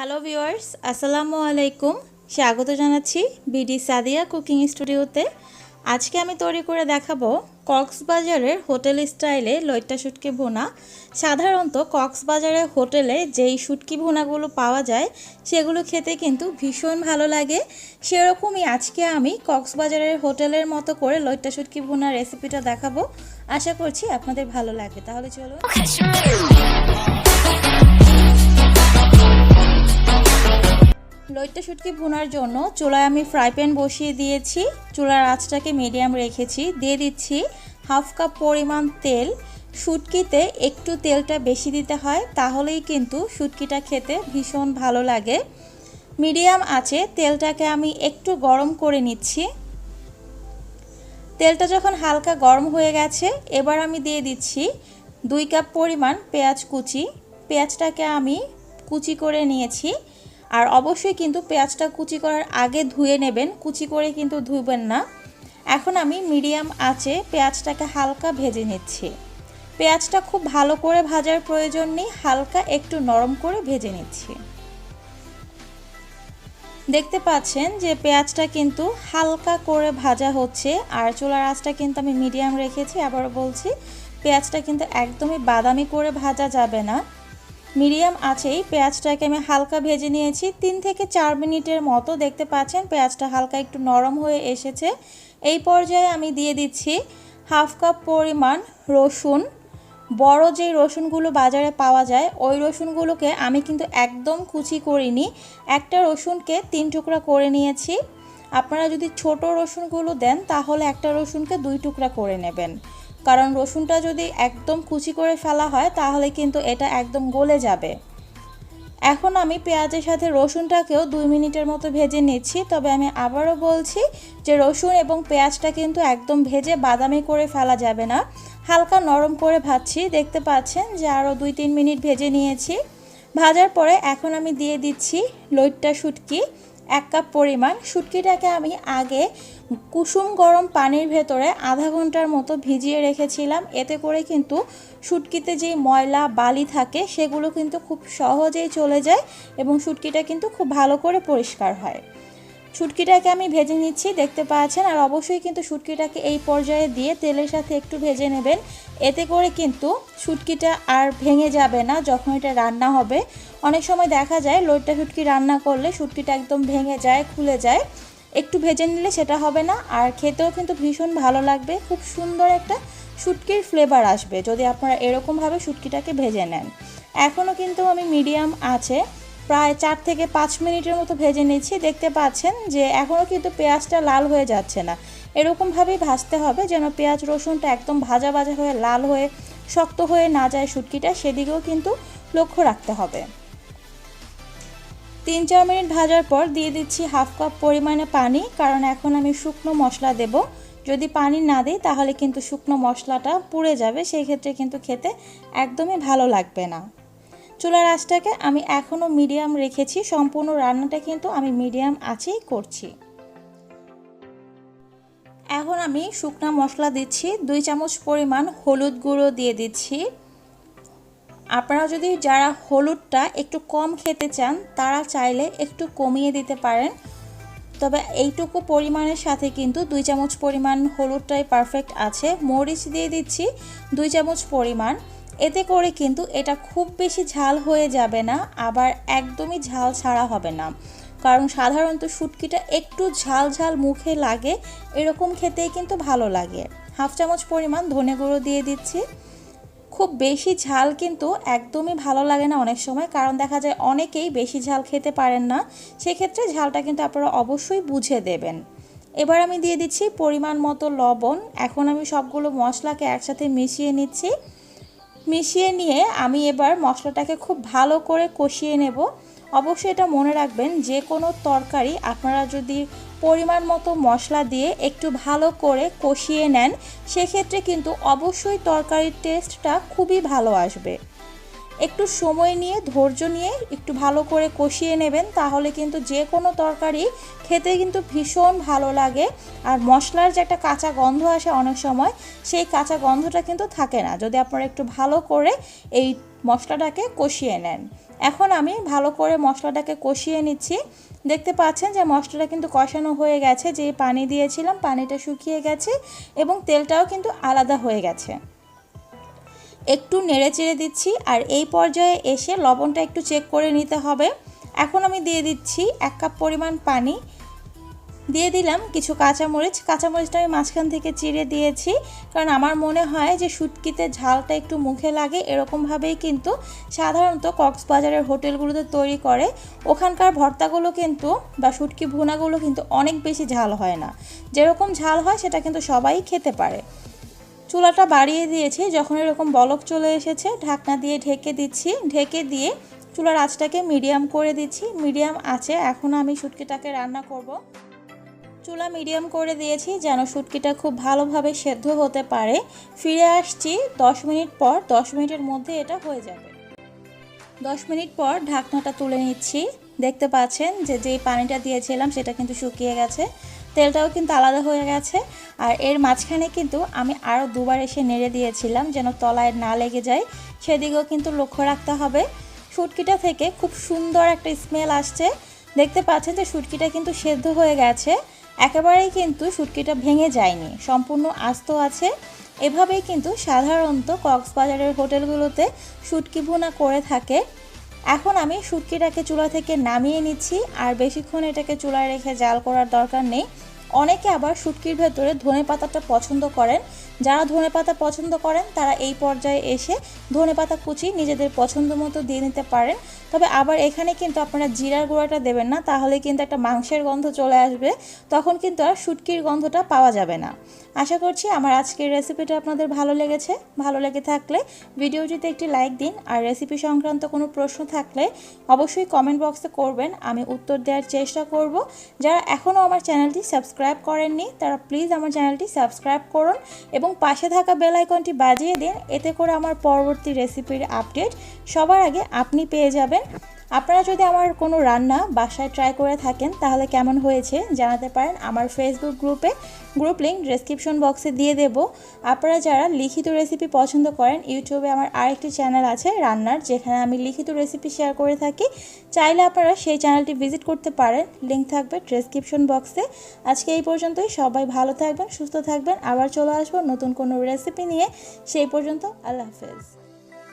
Hello viewers আসসালামু আলাইকুম স্বাগত জানাচ্ছি বিডি সাদিয়া কুকিং স্টুডিওতে আজকে আমি তৈরি করে দেখাবো কক্সবাজারের হোটেল স্টাইলে লইট্টা শুটকি ভুনা। সাধারণত কক্সবাজারের হোটেলে যেই শুটকি ভুনাগুলো পাওয়া যায়, সেগুলো খেতে কিন্তু ভীষণ ভালো লাগে। সেরকমই আজকে আমি কক্সবাজারের হোটেলের মতো করে লইট্টা শুটকি ভুনার রেসিপিটা দেখাবো। আশা করছি আপনাদের ভালো লাগে। তাহলে চলুন। লইট্টা শুটকি ভুনার জন্য চুলায় আমি ফ্রাই প্যান বসিয়ে দিয়েছি। চুলার আঁচটাকে মিডিয়াম রেখেছি। দিয়ে দিচ্ছি হাফ কাপ পরিমাণ তেল। শুটকিতে একটু তেলটা বেশি দিতে হয়, তাহলেই কিন্তু শুটকিটা খেতে ভীষণ ভালো লাগে। মিডিয়াম আছে, তেলটাকে আমি একটু গরম করে নিচ্ছি। তেলটা যখন হালকা গরম হয়ে গেছে, এবার আমি দিয়ে দিচ্ছি দুই কাপ পরিমাণ পেঁয়াজ কুচি। পেঁয়াজটাকে আমি কুচি করে নিয়েছি। আর অবশ্যই কিন্তু পেঁয়াজটা কুচি করার আগে ধুয়ে নেবেন, কুচি করে কিন্তু ধুবেন না। এখন আমি মিডিয়াম আঁচে পেঁয়াজটাকে হালকা ভেজে নিচ্ছি। পেঁয়াজটা খুব ভালো করে ভাজার প্রয়োজন নেই, হালকা একটু নরম করে ভেজে নিচ্ছি। দেখতে পাচ্ছেন যে পেঁয়াজটা কিন্তু হালকা করে ভাজা হচ্ছে, আর চুলার আঁচটা কিন্তু আমি মিডিয়াম রেখেছি। আবারও বলছি, পেঁয়াজটা কিন্তু একদমই বাদামি করে ভাজা যাবে না। মিডিয়াম আছেই, পেঁয়াজটাকে আমি হালকা ভেজে নিয়েছি। তিন থেকে চার মিনিটের মতো দেখতে পাচ্ছেন, পেঁয়াজটা হালকা একটু নরম হয়ে এসেছে। এই পর্যায়ে আমি দিয়ে দিচ্ছি হাফ কাপ পরিমাণ রসুন। বড় যে রসুনগুলো বাজারে পাওয়া যায়, ওই রসুনগুলোকে আমি কিন্তু একদম কুচি করিনি। একটা রসুনকে তিন টুকরা করে নিয়েছি। আপনারা যদি ছোট রসুনগুলো দেন, তাহলে একটা রসুনকে দুই টুকরা করে নেবেন। কারণ রসুনটা যদি একদম কুচি করে ফেলা হয়, তাহলে কিন্তু এটা একদম গলে যাবে। এখন আমি পেঁয়াজের সাথে রসুনটাকেও দুই মিনিটের মতো ভেজে নিচ্ছি। তবে আমি আবারও বলছি যে রসুন এবং পেঁয়াজটা কিন্তু একদম ভেজে বাদামি করে ফেলা যাবে না। হালকা নরম করে ভাজছি। দেখতে পাচ্ছেন যে আরও দুই তিন মিনিট ভেজে নিয়েছি। ভাজার পরে এখন আমি দিয়ে দিচ্ছি লইট্টা শুটকি। এক কাপ পরিমাণ। শুটকিটাকে আমি আগে কুসুম গরম পানির ভেতরে আধা ঘণ্টার মতো ভিজিয়ে রেখেছিলাম। এতে করে কিন্তু শুটকিতে যে ময়লা, বালি থাকে, সেগুলো কিন্তু খুব সহজেই চলে যায় এবং শুটকিটা কিন্তু খুব ভালো করে পরিষ্কার হয়। শুটকিটাকে আমি ভেজে নিচ্ছি, দেখতে পাচ্ছেন? আর অবশ্যই কিন্তু শুটকিটাকে এই পর্যায়ে দিয়ে তেলের সাথে একটু ভেজে নেবেন। এতে করে কিন্তু শুটকিটা আর ভেঙে যাবে না যখন এটা রান্না হবে। অনেক সময় দেখা যায়, লোটটা শুটকি রান্না করলে শুটকিটা একদম ভেঙে যায়, খুলে যায়। একটু ভেজে নিলে সেটা হবে না। আর খেতেও কিন্তু ভীষণ ভালো লাগবে। খুব সুন্দর একটা শুটকির ফ্লেভার আসবে যদি আপনারা এরকমভাবে শুটকিটাকে ভেজে নেন। এখনও কিন্তু আমি মিডিয়াম আছে। প্রায় চার থেকে পাঁচ মিনিটের মতো ভেজে নিচ্ছি। দেখতে পাচ্ছেন যে এখনও কিন্তু পেঁয়াজটা লাল হয়ে যাচ্ছে না। এরকমভাবেই ভাজতে হবে যেন পেঁয়াজ রসুনটা একদম ভাজা ভাজা হয়ে লাল হয়ে শক্ত হয়ে না যায় শুটকিটা, সেদিকেও কিন্তু লক্ষ্য রাখতে হবে। তিন চার মিনিট ভাজার পর দিয়ে দিচ্ছি হাফ কাপ পরিমাণে পানি, কারণ এখন আমি শুকনো মশলা দেব। যদি পানি না দিই, তাহলে কিন্তু শুকনো মশলাটা পুড়ে যাবে, সেই ক্ষেত্রে কিন্তু খেতে একদমই ভালো লাগবে না। চুলার আঁচটাকে আমি এখনও মিডিয়াম রেখেছি, সম্পূর্ণ রান্নাটা কিন্তু আমি মিডিয়াম আছেই করছি। এখন আমি শুকনা মশলা দিচ্ছি, দুই চামচ পরিমাণ হলুদ গুঁড়ো দিয়ে দিচ্ছি। আপনারা যদি যারা হলুদটা একটু কম খেতে চান, তারা চাইলে একটু কমিয়ে দিতে পারেন। তবে এইটুকু পরিমাণের সাথে কিন্তু দুই চামচ পরিমাণ হলুদটাই পারফেক্ট আছে। মরিচ দিয়ে দিচ্ছি, দুই চামচ পরিমাণ। এতে করে কিন্তু এটা খুব বেশি ঝাল হয়ে যাবে না, আবার একদমই ঝাল ছাড়া হবে না। কারণ সাধারণত শুটকিটা একটু ঝাল ঝাল মুখে লাগে, এরকম খেতেই কিন্তু ভালো লাগে। হাফ চামচ পরিমাণ ধনে গুঁড়ো দিয়ে দিচ্ছি। খুব বেশি ঝাল কিন্তু একদমই ভালো লাগে না অনেক সময়, কারণ দেখা যায় অনেকেই বেশি ঝাল খেতে পারেন না। সেক্ষেত্রে ঝালটা কিন্তু আপনারা অবশ্যই বুঝে দেবেন। এবার আমি দিয়ে দিচ্ছি পরিমাণ মতো লবণ। এখন আমি সবগুলো মশলাকে একসাথে মিশিয়ে নিচ্ছি। মিশিয়ে নিয়ে আমি এবার মশলাটাকে খুব ভালো করে কষিয়ে নেব। অবশ্যই এটা মনে রাখবেন, যে কোনো তরকারি আপনারা যদি পরিমাণ মতো মশলা দিয়ে একটু ভালো করে কষিয়ে নেন, সেক্ষেত্রে কিন্তু অবশ্যই তরকারির টেস্টটা খুবই ভালো আসবে। একটু সময় নিয়ে, ধৈর্য নিয়ে একটু ভালো করে কষিয়ে নেবেন, তাহলে কিন্তু যে কোনো তরকারি খেতে কিন্তু ভীষণ ভালো লাগে। আর মশলার যে একটা কাঁচা গন্ধ আসে অনেক সময়, সেই কাঁচা গন্ধটা কিন্তু থাকে না। যদি আপনারা একটু ভালো করে এই মশলাটাকে কষিয়ে নেন। এখন আমি ভালো করে মশলাটাকে কষিয়ে নিচ্ছি। দেখতে পাচ্ছেন যে মশলাটা কিন্তু কষানো হয়ে গেছে যে পানি দিয়েছিলাম, পানিটা শুকিয়ে গেছে এবং তেলটাও কিন্তু আলাদা হয়ে গেছে। একটু নেড়ে চেড়ে দিচ্ছি আর এই পর্যায়ে এসে লবণটা একটু চেক করে নিতে হবে। এখন আমি দিয়ে দিচ্ছি এক কাপ পরিমাণ পানি। দিয়ে দিলাম কিছু কাঁচামরিচ। কাঁচামরিচটা আমি মাঝখান থেকে চিড়ে দিয়েছি কারণ আমার মনে হয় যে শুটকিতে ঝালটা একটু মুখে লাগে, এরকমভাবেই কিন্তু সাধারণত কক্সবাজারের হোটেলগুলোতে তৈরি করে। ওখানকার ভর্তাগুলো কিন্তু বা শুটকি ভুনাগুলো কিন্তু অনেক বেশি ঝাল হয় না। যেরকম ঝাল হয় সেটা কিন্তু সবাই খেতে পারে। চুলাটা বাড়িয়ে দিয়েছি। যখন এরকম বলক চলে এসেছে, ঢাকনা দিয়ে ঢেকে দিচ্ছি। ঢেকে দিয়ে চুলার আঁচটাকে মিডিয়াম করে দিচ্ছি। মিডিয়াম আছে এখন আমি শুটকিটাকে রান্না করব। চুলা মিডিয়াম করে দিয়েছি যেন শুটকিটা খুব ভালোভাবে সেদ্ধ হতে পারে। ফিরে আসছি দশ মিনিট পর। দশ মিনিটের মধ্যে এটা হয়ে যাবে। দশ মিনিট পর ঢাকনাটা তুলে নিচ্ছি। দেখতে পাচ্ছেন যে যেই পানিটা দিয়েছিলাম সেটা কিন্তু শুকিয়ে গেছে। তেলটাও কিন্তু আলাদা হয়ে গেছে। আর এর মাঝখানে কিন্তু আমি আরও দুবার এসে নেড়ে দিয়েছিলাম যেন তলায় না লেগে যায়। সেদিকেও কিন্তু লক্ষ্য রাখতে হবে। শুটকিটা থেকে খুব সুন্দর একটা স্মেল আসছে। দেখতে পাচ্ছেন যে শুটকিটা কিন্তু সেদ্ধ হয়ে গেছে। একেবারেই কিন্তু শুটকিটা ভেঙে যায়নি। সম্পূর্ণ আস্ত আছে। এভাবেই কিন্তু সাধারণত কক্সবাজারের হোটেলগুলোতে শুটকি ভুনা করে থাকে। এখন আমি শুটকিটাকে চুলা থেকে নামিয়ে নিচ্ছি, আর বেশিক্ষণ এটাকে চুলায় রেখে জাল করার দরকার নেই। অনেকে আবার শুটকির ভেতরে ধনে পাতাটা পছন্দ করেন। যারা ধনে পাতা পছন্দ করেন, তারা এই পর্যায়ে এসে ধনে পাতা কুচি নিজেদের পছন্দ মতো দিয়ে নিতে পারেন। তবে আবার এখানে কিন্তু আপনারা জিরার গুঁড়াটা দেবেন না, তাহলে কিন্তু একটা মাংসের গন্ধ চলে আসবে, তখন কিন্তু আর শুটকির গন্ধটা পাওয়া যাবে না। আশা করছি আমার আজকের রেসিপিটা আপনাদের ভালো লেগেছে। ভালো লেগে থাকলে ভিডিওটিতে একটি লাইক দিন, আর রেসিপি সংক্রান্ত কোনো প্রশ্ন থাকলে অবশ্যই কমেন্ট বক্সে করবেন, আমি উত্তর দেওয়ার চেষ্টা করব। যারা এখনও আমার চ্যানেলটি সাবস্ক্রাইব করেননি, তারা প্লিজ আমার চ্যানেলটি সাবস্ক্রাইব করুন, এবং পাশে থাকা বেল আইকনটি বাজিয়ে দিন, এতে করে আমার পরবর্তী রেসিপির আপডেট সবার আগে আপনি পেয়ে যাবেন। আপনারা যদি আমার কোনো রান্না বাসায় ট্রাই করে থাকেন, তাহলে কেমন হয়েছে জানাতে পারেন। আমার ফেসবুক গ্রুপে গ্রুপ লিঙ্ক ডেসক্রিপশন বক্সে দিয়ে দেব। আপনারা যারা লিখিত রেসিপি পছন্দ করেন ইউটিউবে আমার আরেকটি চ্যানেল আছে, রান্নার, যেখানে আমি লিখিত রেসিপি শেয়ার করে থাকি। চাইলে আপনারা সেই চ্যানেলটি ভিজিট করতে পারেন। লিঙ্ক থাকবে ডেসক্রিপশন বক্সে আজকে এই পর্যন্তই। সবাই ভালো থাকবেন, সুস্থ থাকবেন। আবার চলে আসব নতুন কোনো রেসিপি নিয়ে। সেই পর্যন্ত আল্লাহ হাফেজ।